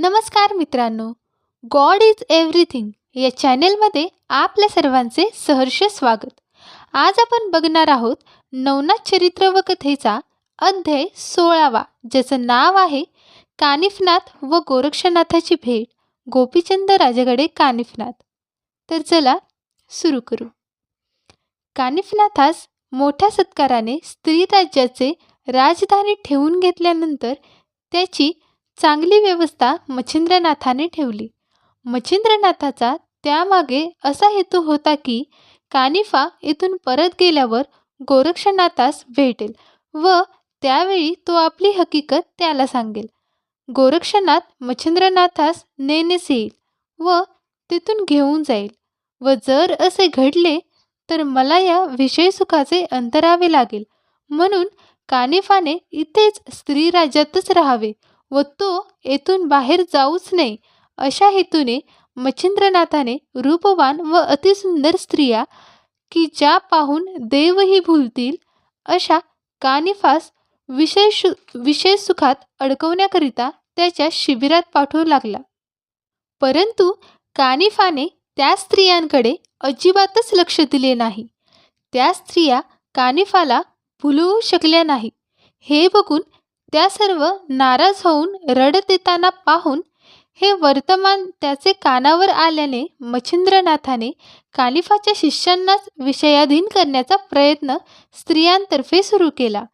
नमस्कार मित्रांनो. God is everything या चॅनेलमध्ये आपल्या सर्वांचे सहर्ष स्वागत. आज आपण बघणार आहोत नवनाथ चरित्र व कथेचा अध्याय सोळावा ज्याचं नाव आहे कानिफनाथ व गोरक्षनाथाची भेट गोपीचंद राजगडे कानिफनाथ. तर चला सुरू करू. कानिफनाथास मोठ्या सत्काराने स्त्री राज्याचे राजधानी ठेवून घेतल्यानंतर त्याची चांगली व्यवस्था मच्छिंद्रनाथाने ठेवली. मच्छिंद्रनाथाचा त्यामागे असा हेतू होता की कानिफा इथून परत गेल्यावर गोरक्षनाथास भेटेल व त्यावेळी तो आपली हकीकत त्याला सांगेल. गोरक्षनाथ मच्छिंद्रनाथास नेनेस येईल व तिथून घेऊन जाईल व जर असे घडले तर मला या विषय सुखाचे अंतरावे लागेल. म्हणून कानिफाने इथेच स्त्री राज्यातच राहावे व तो येथून बाहेर जाऊच नये अशा हेतूने मच्छिंद्रनाथाने रूपवान व अतिसुंदर स्त्रिया की ज्या पाहून देवही भुलतील अशा कानिफास विशेष विशेष सुखात अडकवण्याकरिता त्याच्या शिबिरात पाठवू लागला. परंतु कानिफाने त्या स्त्रियांकडे अजिबातच लक्ष दिले नाही. त्या स्त्रिया कानिफाला भुलवू शकल्या नाही. हे बघून त्या सर्व नाराज होऊन रडत येताना पाहून हे वर्तमान त्याचे कानावर आल्याने मच्छिंद्रनाथाने कानिफाच्या शिष्यांनाच विषयाधीन करण्याचा प्रयत्न स्त्रियांतर्फे सुरू केला.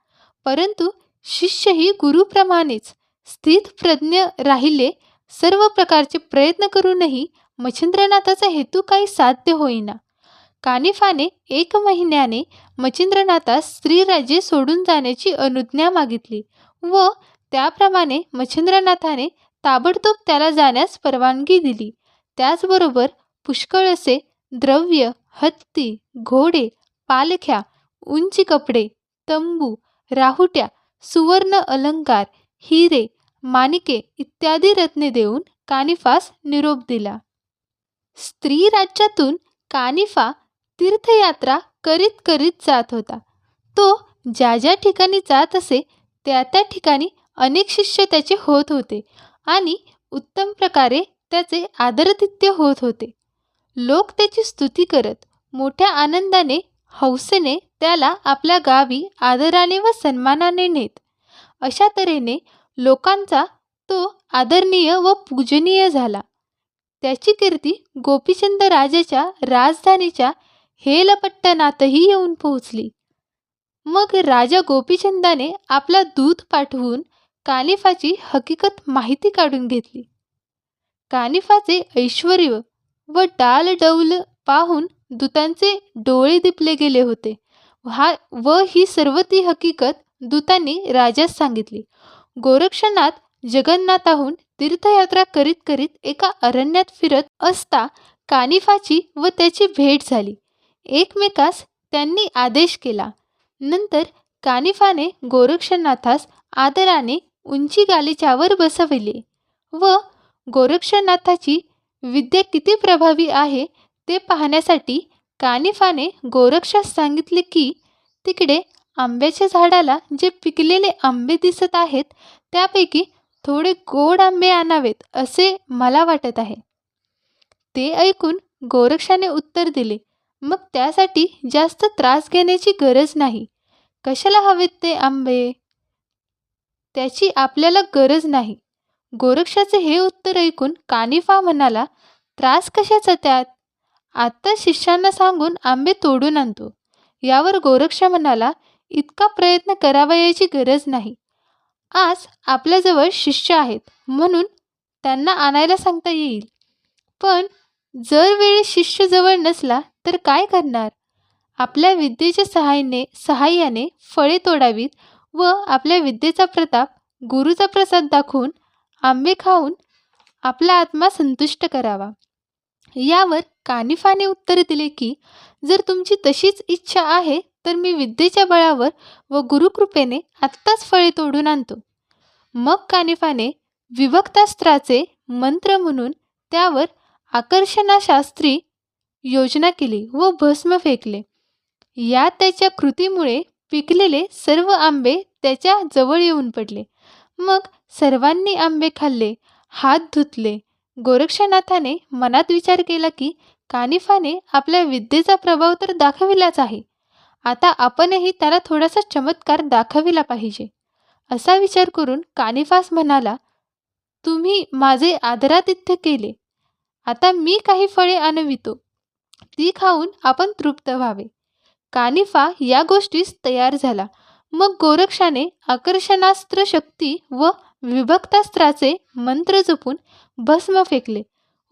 परंतु शिष्यही गुरुप्रमाणेच स्थितप्रज्ञ राहिले सर्व प्रकारचे प्रयत्न करूनही मच्छिंद्रनाथाचा हेतू काही साध्य होईना. कानिफाने एक महिन्याने मच्छिंद्रनाथास स्त्रीराज्ये सोडून जाण्याची अनुज्ञा मागितली. व त्याप्रमाणे मच्छिंद्रनाथाने ताबडतोब त्याला जाण्यास परवानगी दिली. त्याचबरोबर पुष्कळ असे द्रव्य हत्ती घोडे पालख्या उंची कपडे तंबू राहुट्या सुवर्ण अलंकार हिरे मानिके इत्यादी रत्ने देऊन कानिफास निरोप दिला. स्त्री राज्यातून कानिफा तीर्थयात्रा करीत करीत जात होता. तो ज्या ज्या ठिकाणी जात असे त्या त्या ठिकाणी अनेक शिष्य त्याचे होत होते आणि उत्तम प्रकारे त्याचे आदरातिथ्य होत होते. लोक त्याची स्तुती करत मोठ्या आनंदाने हौसेने त्याला आपल्या गावी आदराने व सन्मानाने नेत. अशा तऱ्हेने लोकांचा तो आदरणीय व पूजनीय झाला. त्याची कीर्ती गोपीचंद राजाच्या राजधानीच्या हेलपट्टणातही येऊन पोहोचली. मग राजा गोपीचंदाने आपला दूत पाठवून कानिफाची हकीकत माहिती काढून घेतली. कानिफाचे ऐश्वर व डालडौल पाहून दूतांचे डोळे दिपले गेले होते हा व ही सर्व ती हकीकत दूतांनी राजास सांगितली. गोरक्षनाथ जगन्नाथाहून तीर्थयात्रा करीत करीत एका अरण्यात फिरत असता कानिफाची व त्याची भेट झाली. एकमेकास त्यांनी आदेश केला. नंतर कानिफाने गोरक्षनाथास आदराने उंची गालिच्यावर बसविले व गोरक्षनाथाची विद्या किती प्रभावी आहे ते पाहण्यासाठी कानिफाने गोरक्षास सांगितले की तिकडे आंब्याच्या झाडाला जे पिकलेले आंबे दिसत आहेत त्यापैकी थोडे गोड आंबे आणावेत असे मला वाटत आहे. ते ऐकून गोरक्षाने उत्तर दिले मग त्यासाठी जास्त त्रास घेण्याची गरज नाही. कशाला हवेत ते आंबे? त्याची आपल्याला गरज नाही. गोरक्षाचे हे उत्तर ऐकून कानिफा म्हणाला त्रास कशाचा त्यात? आत्ता शिष्यांना सांगून आंबे तोडून आणतो. यावर गोरक्ष म्हणाला इतका प्रयत्न करावयाची गरज नाही. आज आपल्याजवळ शिष्य आहेत म्हणून त्यांना आणायला सांगता येईल. पण जर वेळी शिष्य जवळ नसला तर काय करणार? आपल्या विद्येच्या सहाय्याने सहाय्याने फळे तोडावीत व आपल्या विद्येचा प्रताप गुरुचा प्रसाद दाखवून आंबे खाऊन आपला आत्मा संतुष्ट करावा. यावर कानिफाने उत्तर दिले की जर तुमची तशीच इच्छा आहे तर मी विद्येच्या बळावर व गुरुकृपेने आत्ताच फळे तोडून आणतो. मग कानिफाने विभक्तास्त्राचे मंत्र म्हणून त्यावर आकर्षणाशास्त्री योजना केली व भस्म फेकले. या त्याच्या कृतीमुळे पिकलेले सर्व आंबे त्याच्याजवळ येऊन पडले. मग सर्वांनी आंबे खाल्ले हात धुतले. गोरक्षनाथाने मनात विचार केला की कानिफाने आपल्या विद्येचा प्रभाव तर दाखविलाच आहे. आता आपणही त्याला थोडासा चमत्कार दाखविला पाहिजे. असा विचार करून कानिफास म्हणाला तुम्ही माझे आदरातिथ्य केले. आता मी काही फळे आणवितो. ती खाऊन आपण तृप्त व्हावे. कानिफा या गोष्टीस तयार झाला. मग गोरक्षाने आकर्षणास्त्र शक्ती व विभक्तास्त्राचे मंत्र जपून भस्म फेकले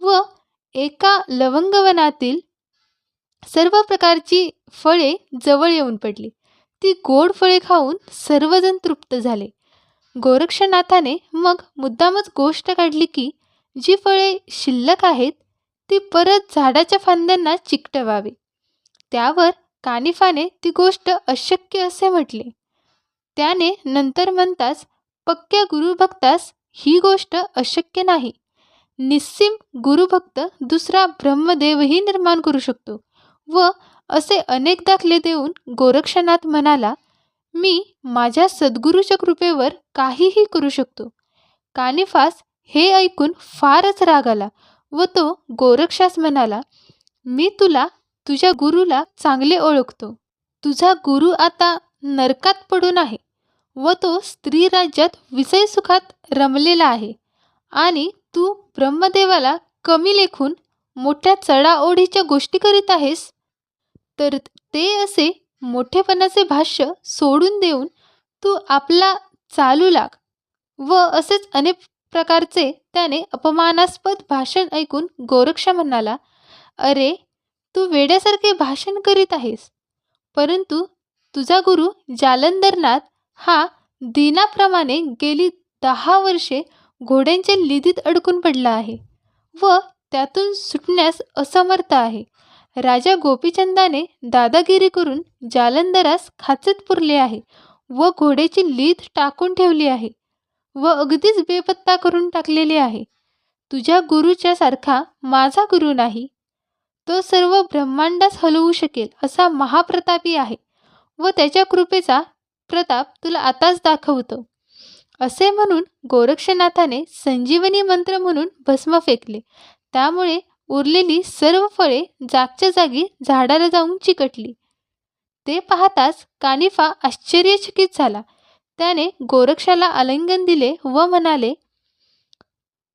व एका लवंगवनातील सर्व प्रकारची फळे जवळ येऊन पडली. ती गोड फळे खाऊन सर्वजण तृप्त झाले. गोरक्षनाथाने मग मुद्दामच गोष्ट काढली की जी फळे शिल्लक आहेत ती परत झाडाच्या फांद्यांना चिकटवावे. त्यावर कानिफाने ती गोष्ट अशक्य असे म्हटले. त्याने नंतर म्हणताच पक्क्या गुरुभक्तास ही गोष्ट अशक्य नाही. निस्सीम गुरुभक्त दुसरा ब्रह्मदेवही निर्माण करू शकतो व असे अनेक दाखले देऊन गोरक्षनाथ म्हणाला मी माझ्या सद्गुरूच्या कृपेवर काहीही करू शकतो कानिफास हे ऐकून फारच राग आला व तो गोरक्षास म्हणाला मी तुला तुझ्या गुरुला चांगले ओळखतो. तुझा गुरु आता नरकात पडून आहे व तो स्त्री राज्यात विषयसुखात रमलेला आहे आणि तू ब्रह्मदेवाला कमी लेखून मोठ्या चढाओढीच्या गोष्टी करीत आहेस तर ते असे मोठेपणाचे भाष्य सोडून देऊन तू आपला चालू लाग व असेच अनेक प्रकारचे त्याने अपमानास्पद भाषण ऐकून गोरक्ष म्हणाला अरे तू वेड्यासारखे भाषण करीत आहेस. परंतु तुझा गुरु जालंधरनाथ हा दिनाप्रमाणे गेली दहा वर्षे घोड्यांच्या लिदीत अडकून पडला आहे व त्यातून सुटण्यास असमर्थ आहे. राजा गोपीचंदाने दादागिरी करून जालंधरास खाचत पुरले आहे व घोड्याची लीद टाकून ठेवली आहे व अगदीच बेपत्ता करून टाकलेली आहे. तुझ्या गुरुच्या सारखा माझा गुरु नाही. तो सर्व ब्रह्मांडास हलवू शकेल असा महाप्रतापी आहे व त्याच्या कृपेचा प्रताप तुला आताच दाखवतो. असे म्हणून गोरक्षनाथाने संजीवनी मंत्र म्हणून भस्म फेकले. त्यामुळे उरलेली सर्व फळे जागच्या जागी झाडाला जाऊन चिकटली. ते पाहताच कानिफा आश्चर्यचकित झाला. त्याने गोरक्षाला आलिंगन दिले व म्हणाले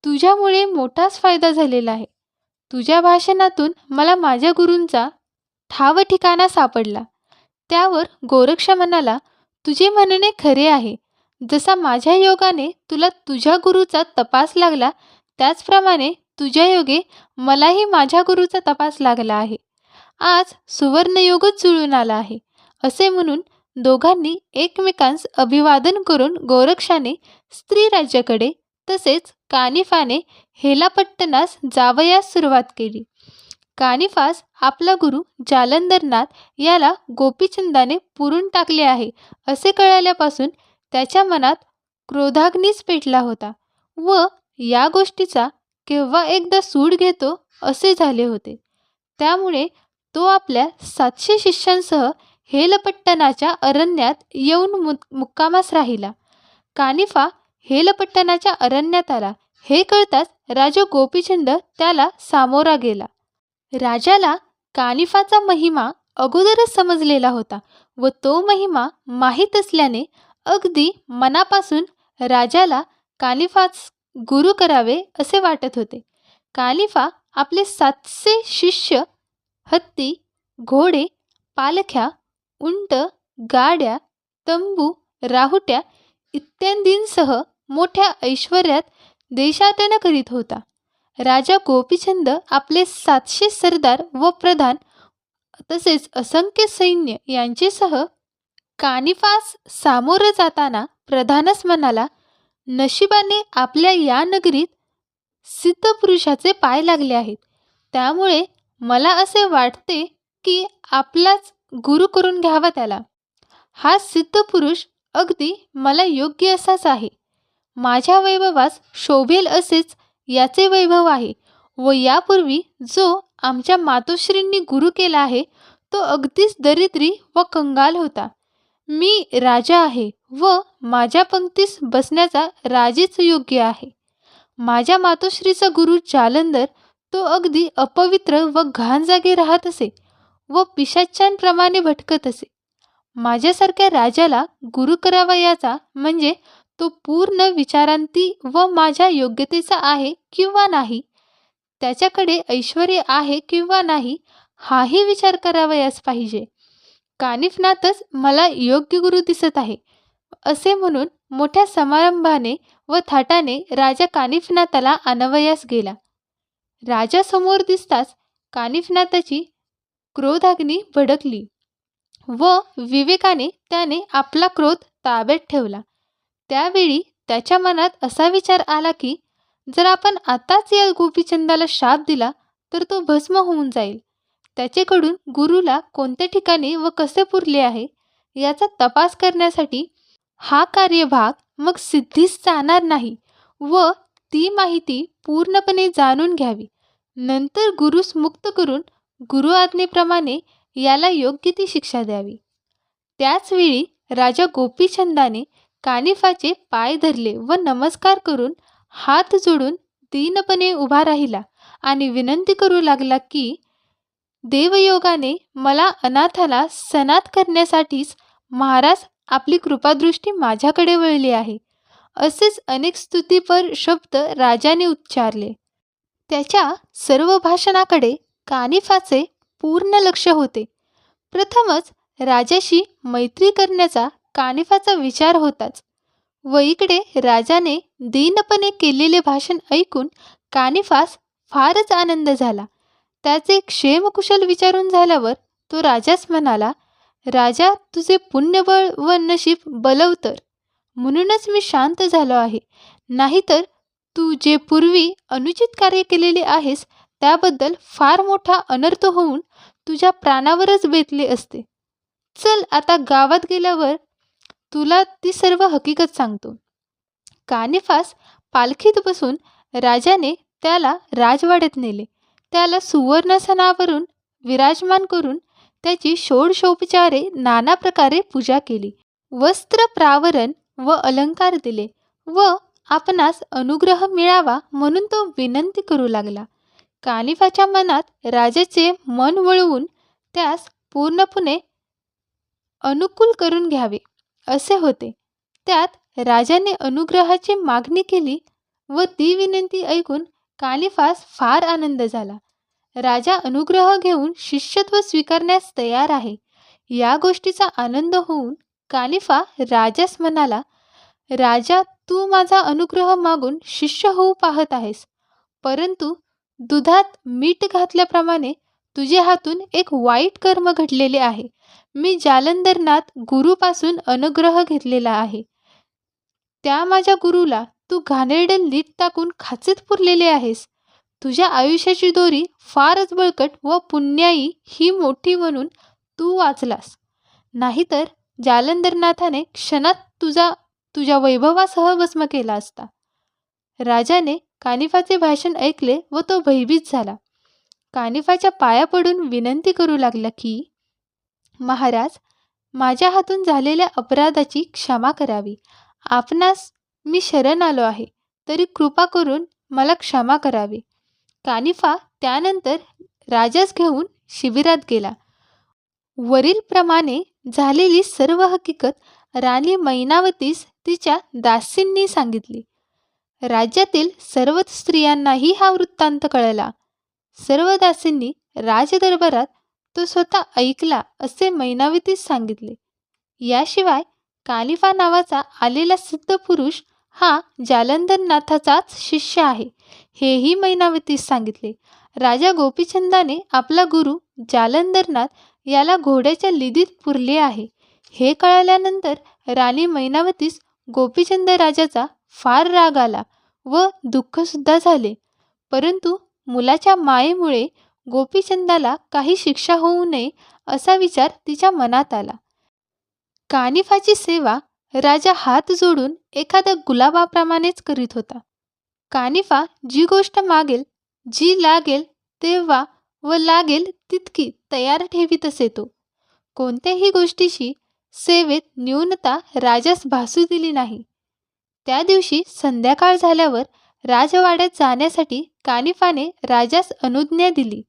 तुझ्यामुळे मोठाच फायदा झालेला आहे. तुझ्या भाषणातून मला माझ्या गुरूंचा ठाव ठिकाणा सापडला. त्यावर गोरक्ष म्हणाला तुझे म्हणणे खरे आहे. जसा माझ्या योगाने तुला तुझ्या गुरुचा तपास लागला त्याचप्रमाणे तुझ्या योगे मलाही माझ्या गुरुचा तपास लागला आहे. आज सुवर्णयोगच जुळून आला आहे. असे म्हणून दोघांनी एकमेकांस अभिवादन करून गोरक्षाने स्त्री राज्याकडे तसेच कानिफाने हेलापट्टनास जावयास सुरुवात केली. कानिफास आपला गुरु जालंदरनाथ याला गोपीचंदाने पुरून टाकले आहे असे कळाल्यापासून त्याच्या मनात क्रोधाग्नीच पेटला होता व या गोष्टीचा केव्हा एकदा सूड घेतो असे झाले होते. त्यामुळे तो आपल्या सातशे शिष्यांसह हेलपट्टणाच्या अरण्यात येऊन मु मुक्कामास राहिला. कानिफा हेलपट्टणाच्या अरण्यात आला हे कळताच राजा गोपीचंद त्याला सामोरा गेला. राजाला कानिफाचा महिमा अगोदरच समजलेला होता व तो महिमा माहीत असल्याने अगदी मनापासून राजाला कानिफाच गुरु करावे असे वाटत होते. कालिफा आपले सातशे शिष्य हत्ती घोडे पालख्या उंट गाड्या तंबू राहुट्या इत्यादींसह मोठ्या ऐश्वर्यात देशाटन करीत होता. राजा गोपीचंद आपले सातशे सरदार व प्रधान तसेच असंख्य सैन्य यांचेसह कानिफास सामोरं जाताना प्रधानच म्हणाला नशिबाने आपल्या या नगरीत सिद्धपुरुषाचे पाय लागले आहेत. त्यामुळे मला असे वाटते की आपलाच गुरु करून घ्यावा त्याला. हा सिद्धपुरुष अगदी मला योग्य असाच आहे. माझ्या वैभवास शोभेल असेच याचे वैभव आहे व यापूर्वी जो आमच्या मातोश्रींनी गुरु केला आहे तो अगदीच दरिद्री व कंगाल होता. मी राजा आहे व माझ्या पंक्तीस बसण्याचा राजेच योग्य आहे. माझ्या मातोश्रीचा गुरु जालंदर तो अगदी अपवित्र व घाण जागी राहत असे व पिशाच्यांप्रमाणे भटकत असे. माझ्यासारख्या राजाला गुरु करावयाचा म्हणजे तो पूर्ण विचारांती व माझ्या योग्यतेचा आहे किंवा नाही? त्याच्याकडे ऐश्वर आहे किंवा नाही हाही विचार करावयास पाहिजे. कानिफनाथच मला योग्य गुरु दिसत आहे असे म्हणून मोठ्या समारंभाने व थाटाने राजा कानिफनाथाला अनवयास गेला. राजासमोर दिसताच कानिफनाथाची क्रोधाग्नी भडकली व विवेकाने त्याने आपला क्रोध ताब्यात ठेवला. त्यावेळी त्याच्या मनात असा विचार आला की जर आपण आताच या गोपीचंदाला शाप दिला तर तो भस्म होऊन जाईल. त्याचेकडून गुरुला कोणत्या ठिकाणी व कसे पुरले आहे याचा तपास करण्यासाठी हा कार्यभाग मग सिद्धीस जाणार नाही व ती माहिती पूर्णपणे जाणून घ्यावी. नंतर गुरुस मुक्त करून गुरु आज्ञेप्रमाणे याला योग्य ती शिक्षा द्यावी. त्याचवेळी राजा गोपीचंदाने कानिफाचे पाय धरले व नमस्कार करून हात जोडून दीनपणे उभा राहिला आणि विनंती करू लागला की देवयोगाने मला अनाथाला सनात करण्यासाठीच महाराज आपली कृपादृष्टी माझ्याकडे वळली आहे. असेच अनेक स्तुतीपर शब्द राजाने उच्चारले. त्याच्या सर्व भाषणाकडे कानिफाचे पूर्ण लक्ष होते. प्रथमच राजाशी मैत्री करण्याचा कानिफाचा विचार होताच. व इकडे राजाने दीनपणे केलेले भाषण ऐकून कानिफास फारच आनंद झाला. त्याचे क्षेमकुशल विचारून झाल्यावर तो राजास म्हणाला राजा तुझे पुण्यबळ व नशीब बलवतर म्हणूनच मी शांत झालो आहे. नाहीतर तू जे पूर्वी अनुचित कार्य केलेले आहेस त्याबद्दल फार मोठा अनर्थ होऊन तुझ्या प्राणावरच बेतले असते. चल आता गावात गेल्यावर तुला ती सर्व हकीकत सांगतो. कानिफास पालखीत बसून राजाने त्याला राजवाड्यात नेले. त्याला सुवर्णासनावरून विराजमान करून त्याची षोडशोपचारे नाना प्रकारे पूजा केली. वस्त्र प्रावरण व अलंकार दिले व आपणास अनुग्रह मिळावा म्हणून तो विनंती करू लागला. कानिफाच्या मनात राजाचे मन वळवून त्यास पूर्णपणे अनुकूल करून घ्यावे. असे होते. त्यात राजाने अनुग्रहाची मागणी केली व ती विनंती ऐकून कालिफास फार आनंद झाला. राजा अनुग्रह घेऊन शिष्यत्व स्वीकारण्यास तयार आहे. या गोष्टीचा आनंद होऊन कालिफा राजास म्हणाला राजा तू माझा अनुग्रह मागून शिष्य होऊ पाहत आहेस. परंतु दुधात मीठ घातल्याप्रमाणे तुझ्या हातून एक वाईट कर्म घडलेले आहे. मी जालंधरनाथ गुरुपासून अनुग्रह घेतलेला आहे. त्या माझ्या गुरुला तू घाणेरडे लीट टाकून खाचेत पुरलेले आहेस. तुझ्या आयुष्याची दोरी फारच बळकट व पुण्याई ही मोठी म्हणून तू वाचलास. नाहीतर जालंधरनाथाने क्षणात तुझा तुझ्या वैभवासह भस्म केला असता. राजाने कानिफाचे भाषण ऐकले व तो भयभीत झाला. कानिफाच्या पाया पडून विनंती करू लागला की महाराज माझ्या हातून झालेल्या अपराधाची क्षमा करावी. आपणास मी शरण आलो आहे तरी कृपा करून मला क्षमा करावी. कानिफा त्यानंतर राजास घेऊन शिबिरात गेला. वरीलप्रमाणे झालेली सर्व हकीकत राणी मैनावतीस तिच्या दासींनी सांगितली. राज्यातील सर्वच स्त्रियांनाही हा वृत्तांत कळला. सर्व दासींनी राजदरबारात तो स्वतः ऐकला असे मैनावतीस सांगितले. याशिवाय कालिफा नावाचा आलेला सिद्ध पुरुष हा जालंधरनाथाचाच शिष्य आहे हेही मैनावतीस सांगितले. राजा गोपीचंदाने आपला गुरु जालंधरनाथ याला घोड्याच्या लिदीत पुरले आहे. हे कळाल्यानंतर राणी मैनावतीस गोपीचंद राजाचा फार राग आला व दुःखसुद्धा झाले. परंतु मुलाच्या मायेमुळे गोपीचंदाला काही शिक्षा होऊ नये असा विचार तिच्या मनात आला. कानिफाची सेवा राजा हात जोडून एखाद्या गुलाबाप्रमाणेच करीत होता. कानिफा जी गोष्ट मागेल जी लागेल तेव्हा व लागेल तितकी तयार ठेवीत असे तो. कोणत्याही गोष्टीशी सेवेत न्यूनता राजास भासू दिली नाही. त्या दिवशी संध्याकाळ झाल्यावर राजवाड्यात जाण्यासाठी कानिफाने राजास अनुज्ञा दिली.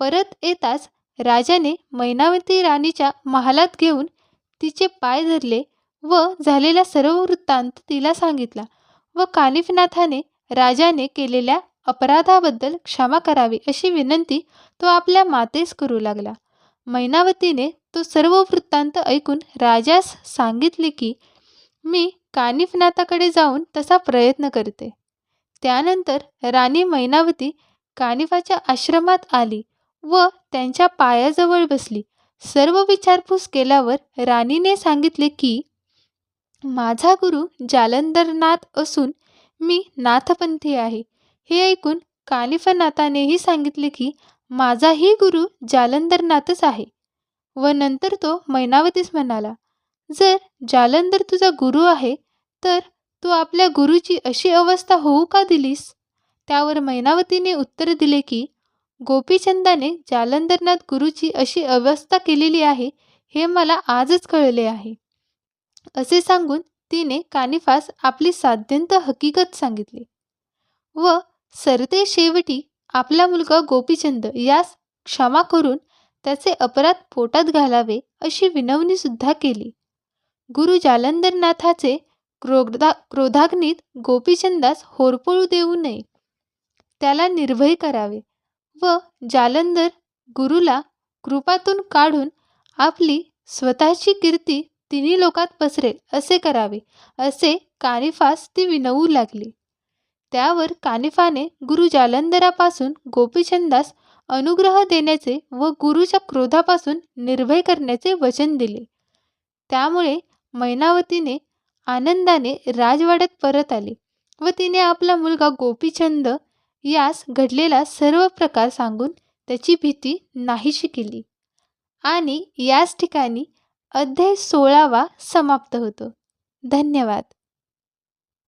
परत येताच राजाने मैनावती राणीच्या महालात घेऊन तिचे पाय धरले व झालेला सर्व वृत्तांत तिला सांगितला व कानिफनाथाने राजाने केलेल्या अपराधाबद्दल क्षमा करावी अशी विनंती तो आपल्या मातेस करू लागला. मैनावतीने तो सर्व वृत्तांत ऐकून राजास सांगितले की मी कानिफनाथाकडे जाऊन तसा प्रयत्न करते. त्यानंतर राणी मैनावती कानिफाच्या आश्रमात आली व त्यांच्या पायाजवळ बसली. सर्व विचारपूस केल्यावर राणीने सांगितले की माझा गुरु जालंधरनाथ असून मी नाथपंथी आहे. हे ऐकून कालिफनाथानेही सांगितले की माझाही गुरु जालंधरनाथच आहे. व नंतर तो मैनावतीस म्हणाला जर जालंधर तुझा गुरु आहे तर तू आपल्या गुरुची अशी अवस्था होऊ का दिलीस? त्यावर मैनावतीने उत्तर दिले की गोपीचंदाने जालंधरनाथ गुरुची अशी अवस्था केलेली आहे हे मला आजच कळले आहे. असे सांगून तिने कानिफास आपली साध्यंत हकीकत सांगितली. व सरते शेवटी आपला मुलगा गोपीचंद यास क्षमा करून त्याचे अपराध पोटात घालावे अशी विनवणीसुद्धा केली. गुरु जालंधरनाथाचे क्रोधा क्रोधाग्नीत गोपीचंदास होरपळू देऊ नये. त्याला निर्भय करावे. व जालंधर गुरुला कृपातून काढून आपली स्वतःची कीर्ती तिन्ही लोकात पसरेल असे करावे असे कानिफास ती विनवू लागली. त्यावर कानिफाने गुरु जालंधरापासून गोपीचंदास अनुग्रह देण्याचे व गुरुच्या क्रोधापासून निर्भय करण्याचे वचन दिले. त्यामुळे मैनावतीने आनंदाने राजवाड्यात परत आली व तिने आपला मुलगा गोपीचंद यास घडलेला सर्व प्रकार सांगून त्याची भीती नाहीशी केली. आणि याच ठिकाणी अध्याय सोळावा समाप्त होतो. धन्यवाद.